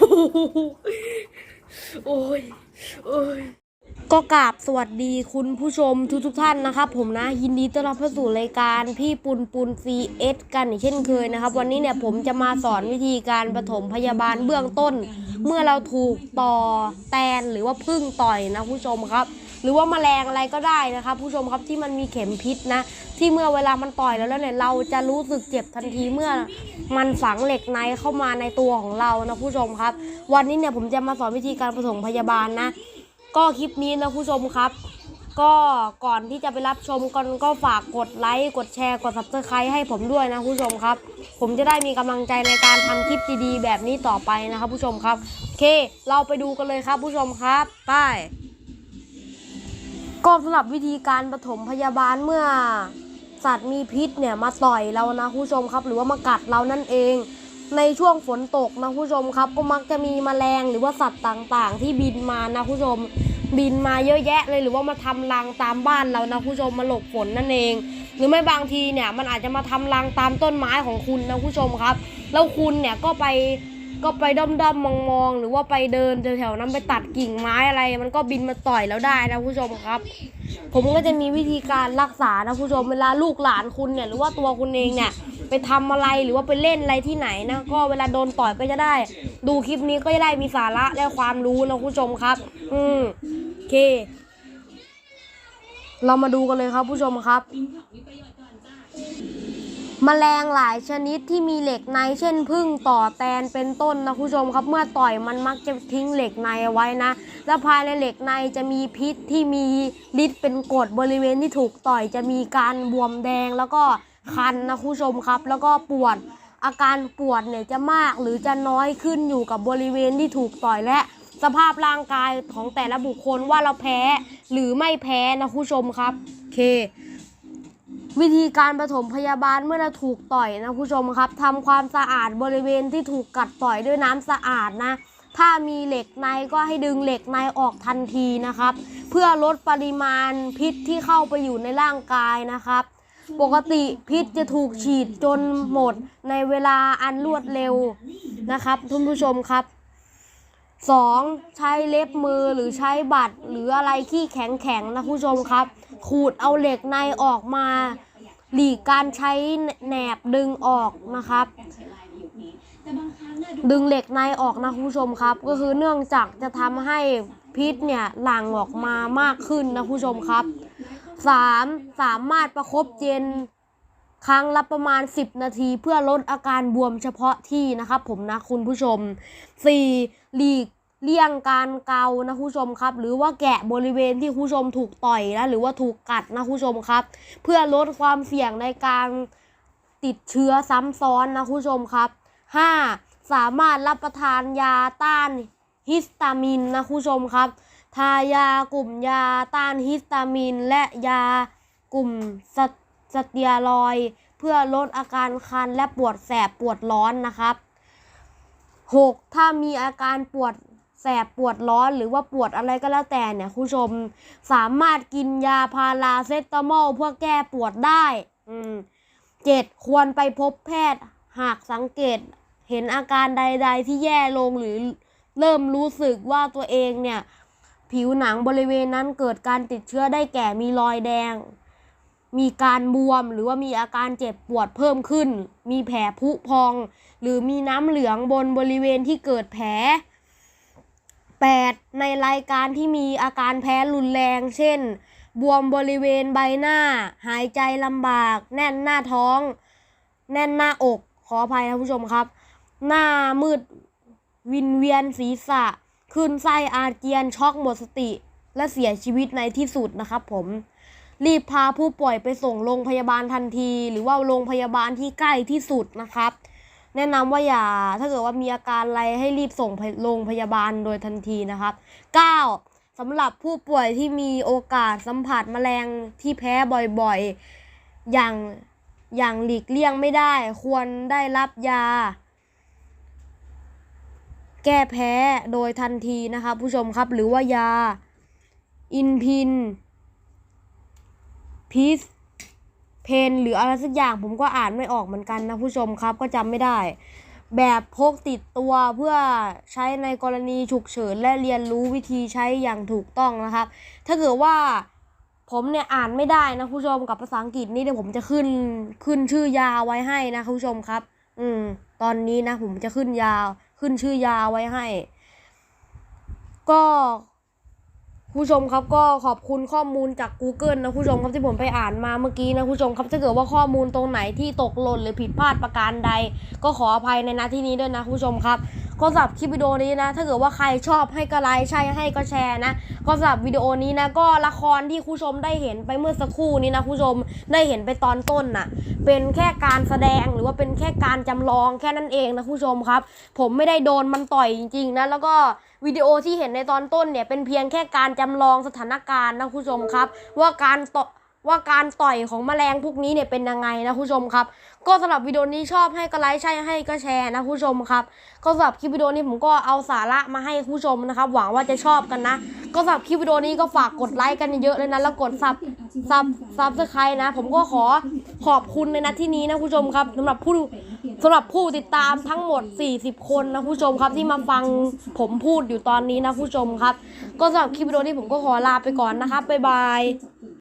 Oh, โอ้ย โอ้ย ก็กราบสวัสดีคุณผู้ชมทุกทุกท่านนะครับผมนะยินดีต้อนรับเข้าสู่รายการพี่ปุนปุนซีเอสกันอีกเช่นเคยนะครับ วันนี้เนี่ยผมจะมาสอนวิธีการปฐมพยาบาลเบื้องต้น เมื่อเราถูกต่อแตนหรือว่าพึ่งต่อยนะผู้ชมครับ หรือว่าแมลงอะไรก็ได้นะครับ ผู้ชมครับที่มันมีเข็มพิษนะ ที่เมื่อเวลามันต่อยแล้วเนี่ยเราจะรู้สึกเจ็บทันทีเมื่อ มันฝังเหล็กในเข้ามาในตัวของเรานะผู้ชมครับ วันนี้เนี่ยผมจะมาสอนวิธีการปฐมพยาบาลนะ ก็คลิปนี้นะผู้ชมครับก็ก่อนที่จะไปรับชมกันก็ฝากกดไลค์กดแชร์กด subscribe ให้ผมด้วยนะผู้ชมครับ ผมจะได้มีกำลังใจในการทำคลิปดีๆแบบนี้ต่อไปนะครับผู้ชมครับโอเค เราไปดูกันเลยครับผู้ชมครับไป ก็สำหรับวิธีการปฐมพยาบาลเมื่อสัตว์มีพิษเนี่ยมาต่อยเรานะผู้ชมครับ หรือว่ามากัดเรานั่นเอง ในช่วงฝนตกนะผู้ชมครับ ก็มักจะมีแมลงหรือว่าสัตว์ต่างๆ ที่บินมานะผู้ชม บินมาเยอะแยะเลยหรือว่ามาทำรังตามบ้านเรานะผู้ชมมาหลบฝนนั่นเอง หรือไม่บางทีเนี่ยมันอาจจะมาทำรังตามต้นไม้ของคุณนะผู้ชมครับ แล้วคุณเนี่ยก็ไป ก็ไปด้อมด้อมมองมองหรือว่าไปเดินแถวๆนั้นไปตัดกิ่งไม้อะไร มันก็บินมาต่อยแล้วได้นะผู้ชมครับ ผมก็จะมีวิธีการรักษานะผู้ชมเวลาลูกหลานคุณเนี่ยหรือว่าตัวคุณเองเนี่ยไปทำอะไรหรือว่าไปเล่นอะไรที่ไหนนะก็เวลาโดนต่อยก็จะได้ ดูคลิปนี้ก็จะได้มีสาระและความรู้นะผู้ชมครับ อืมโอเค เรามาดูกันเลยครับผู้ชมครับ แมลงหลายชนิดที่มีเหล็กในเช่นพึ่งต่อแตนเป็นต้นนะคุณผู้ชมครับ เมื่อต่อยมันมักจะทิ้งเหล็กในไว้นะ และภายในเหล็กในจะมีพิษที่มีฤทธิ์เป็นกรดบริเวณที่ถูกต่อยจะมีการบวมแดงแล้วก็คันนะคุณผู้ชมครับ แล้วก็ปวดอาการปวดเนี่ยจะมากหรือจะน้อยขึ้นอยู่กับบริเวณที่ถูกต่อยและสภาพร่างกายของแต่ละบุคคลว่าเราแพ้หรือไม่แพ้นะคุณผู้ชมครับโอเค วิธีการปฐมพยาบาลเมื่อเราถูกต่อยนะผู้ชมครับทำความสะอาดบริเวณที่ถูกกัดต่อยด้วยน้ำสะอาดนะ ถ้ามีเหล็กในก็ให้ดึงเหล็กในออกทันทีนะครับ เพื่อลดปริมาณพิษที่เข้าไปอยู่ในร่างกายนะครับ ปกติพิษจะถูกฉีดจนหมดในเวลาอันรวดเร็วนะครับท่านผู้ชมครับสองใช้เล็บมือหรือใช้บัตรหรืออะไรที่แข็งแข็งๆนะผู้ชมครับ ขูดเอาเหล็กในออกมา หลีกการใช้แหนบดึงออกนะครับ ดึงเหล็กในออกนะคุณผู้ชมครับ ก็คือเนื่องจากจะทำให้พิษเนี่ยหลั่งออกมามากขึ้นนะคุณผู้ชมครับสามสามารถประคบเจนครั้งละประมาณ 10 นาทีเพื่อลดอาการบวมเฉพาะที่นะครับผมนะคุณผู้ชม 4. หลีก เลี่ยงการเกานะคุณผู้ชมครับ หรือว่าแกะบริเวณที่คุณผู้ชมถูกต่อยนะหรือว่าถูกกัดนะคุณผู้ชมครับ เพื่อลดความเสี่ยงในการติดเชื้อซ้ำซ้อนนะคุณผู้ชมครับ 5. สามารถรับประทานยาต้านฮิสตามินนะคุณผู้ชมครับ ทายากลุ่มยาต้านฮิสตามิน และยากลุ่มสสเตียรอย เพื่อลดอาการคันและปวดแสบปวดร้อนนะครับ 6. ถ้ามีอาการปวด แสบปวดร้อนหรือว่าปวดอะไรก็แล้วแต่เนี่ยคุณผู้ชมสามารถกินยาพาราเซตามอลเพื่อแก้ปวดได้ อืมเจ็ดควรไปพบแพทย์หากสังเกตเห็นอาการใด ๆ ที่แย่ลงหรือเริ่มรู้สึกว่าตัวเองเนี่ย ผิวหนังบริเวณนั้นเกิดการติดเชื้อได้แก่มีรอยแดง มีการบวมหรือว่ามีอาการเจ็บปวดเพิ่มขึ้น มีแผลผุพอง หรือมีน้ำเหลืองบนบริเวณที่เกิดแผล 8. ในรายการที่มีอาการแพ้รุนแรง เช่น บวมบริเวณใบหน้า หายใจลำบาก แน่นหน้าท้อง แน่นหน้าอก ขออภัยนะผู้ชมครับ หน้ามืดวินเวียนศีรษะขึ้นไส้อาเจียนช็อกหมดสติ และเสียชีวิตในที่สุดนะครับผม รีบพาผู้ป่วยไปส่งโรงพยาบาลทันที หรือว่าโรงพยาบาลที่ใกล้ที่สุดนะครับ แนะนำว่าอย่าถ้าเกิดว่ามีอาการอะไรให้รีบส่งโรงพยาบาลโดยทันทีนะครับ 9. สำหรับผู้ป่วยที่มีโอกาสสัมผัสแมลงที่แพ้บ่อยๆ อย่างอย่างหลีกเลี่ยงไม่ได้ ควรได้รับยา แก้แพ้โดยทันทีนะครับ ผู้ชมครับหรือว่ายา อินพินพีซ เพนหรืออะไรสักอย่างผมก็อ่านไม่ออกเหมือนกันนะผู้ชมครับก็จำไม่ได้ แบบพกติดตัวเพื่อใช้ในกรณีฉุกเฉินและเรียนรู้วิธีใช้อย่างถูกต้องนะครับ ถ้าเกิดว่าผมเนี่ยอ่านไม่ได้นะผู้ชมกับภาษาอังกฤษนี่เดี๋ยวผมจะขึ้นขึ้นชื่อยาไว้ให้นะผู้ชมครับ อืม ตอนนี้นะผมจะขึ้นยาว ขึ้นชื่อยาไว้ให้ ก็ ผู้ชมครับก็ขอบคุณข้อมูลจาก Google นะผู้ชมครับที่ผมไปอ่านมาเมื่อกี้นะผู้ชมครับถ้าเกิดว่าข้อมูลตรงไหนที่ตกหล่นหรือผิดพลาดประการใด ก็ขออภัยในนาที่นี้ด้วยนะผู้ชมครับ ก็สำหรับคลิปวิดีโอนี้นะ ถ้าเกิดว่าใครชอบให้ก็ไลค์ใช่ให้ก็แชร์นะ ก็สำหรับวิดีโอนี้นะ ก็ละครที่ผู้ชมได้เห็นไปเมื่อสักครู่นี้นะผู้ชมได้เห็นไปตอนต้นน่ะ เป็นแค่การแสดงหรือว่าเป็นแค่การจำลองแค่นั้นเองนะผู้ชมครับ ผมไม่ได้โดนมันต่อยจริงๆนะแล้วก็วิดีโอที่เห็นในตอนต้นเนี่ยเป็นเพียงแค่การจำลองสถานการณ์นะผู้ชมครับ ว่าการต่อ ว่าการต่อยของแมลงพวกนี้เนี่ยเป็นยังไงนะผู้ชมครับ ก็สำหรับวิดีโอนี้ชอบให้ก็ไลค์ใช่ให้ก็แชร์นะผู้ชมครับ ก็สำหรับคลิปวิดีโอนี้ผมก็เอาสาระมาให้ผู้ชมนะครับ หวังว่าจะชอบกันนะ ก็สำหรับคลิปวิดีโอนี้ก็ฝากกดไลค์กันเยอะเลยนะแล้วกดซับซับซับสไครต์นะ ผมก็ขอขอบคุณในนัดที่นี้นะผู้ชมครับสำหรับผู้สำหรับผู้ติดตามทั้งหมด 40 คนนะผู้ชมครับที่มาฟังผมพูดอยู่ตอนนี้นะผู้ชมครับ ก็สำหรับคลิปวิดีโอนี้ผมก็ขอลาไปก่อนนะครับบ๊ายบาย